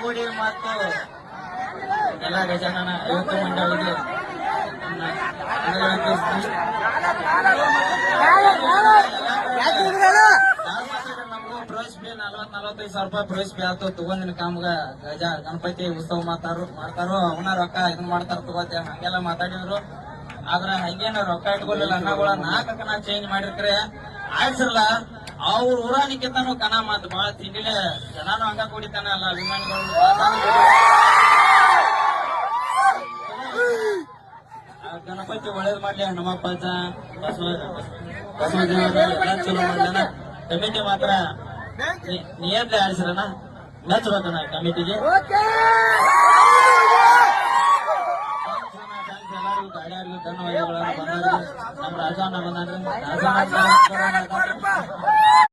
ಕೂಡಿ ಮತ್ತು ಎಲ್ಲ ಗಜಾನನ ಯುವಕ ಮಂಡಳಿಗೆ. ನಮಗೂ ಪ್ರವೇಶ ಫೀ ನಲ್ವತ್ ನಲ್ವತ್ತೈದು ಸಾವಿರ ರೂಪಾಯಿ ಪ್ರವೇಶ ಬಿ ಆಯ್ತು ಗಜ ಗಣಪತಿ ಉತ್ಸವ ಮಾತಾರು ಮಾಡ್ತಾರು ಅವನ ರೊಕ್ಕ ಇದನ್ ಮಾಡ್ತಾರ ತಗೋತೇವೆ ಹಂಗೆಲ್ಲ ಮಾತಾಡಿದ್ರು ಆದ್ರ ಹಂಗೇನ ರೊಕ್ಕ ಇಟ್ಕೊಳ್ಳಿಲ್ಲ ಅನ್ನಗಳ ನಾಲ್ಕಕ್ಕ ನಾ ಚೇಂಜ್ ಮಾಡಿರ್ಕ್ರೆ ಆಯ್ಸಲ್ಲ ಅವ್ರ ಊರಾನಿಕ್ಕಿಂತಾನು ಕನ ಮಾತು. ಬಹಳ ತಿಂಡಿಲೆ. ಜನಾನು ಹಂಗ ಕುಡಿತಾನ ಅಲ್ಲ, ಅಭಿಮಾನಿಗಳು. ಗಣಪತಿ ಒಳ್ಳೇದ್ ಮಾಡ್ಲಿ, ಹನುಮಪ್ಪ ಅಜ್ಜ. ಬಸವ ಬಸವದೇವ್ರ ಎಲ್ಲ ಚಲೋ ಕಮಿಟಿ ಮಾತ್ರ ನಿ- ಆಯ್ಸ್ರಣ್ಣ ಆಡಿಸ್ರನ ಮೆಚ್ಚಬೇಕಣ್ಣ ಕಮಿಟಿಗೆ? ಎಲ್ಲರಿಗೂ ಗಾಡಿಯವ್ರಿಗೂ ಧನ್ಯವಾದಗಳನ್ನು ಬಂದವ್ರಿಗೆ ನಮ್ಮ ರಾಜಣ್ಣ ಬಂದಾನ್ರಿ ರಾಜಣ್ಣ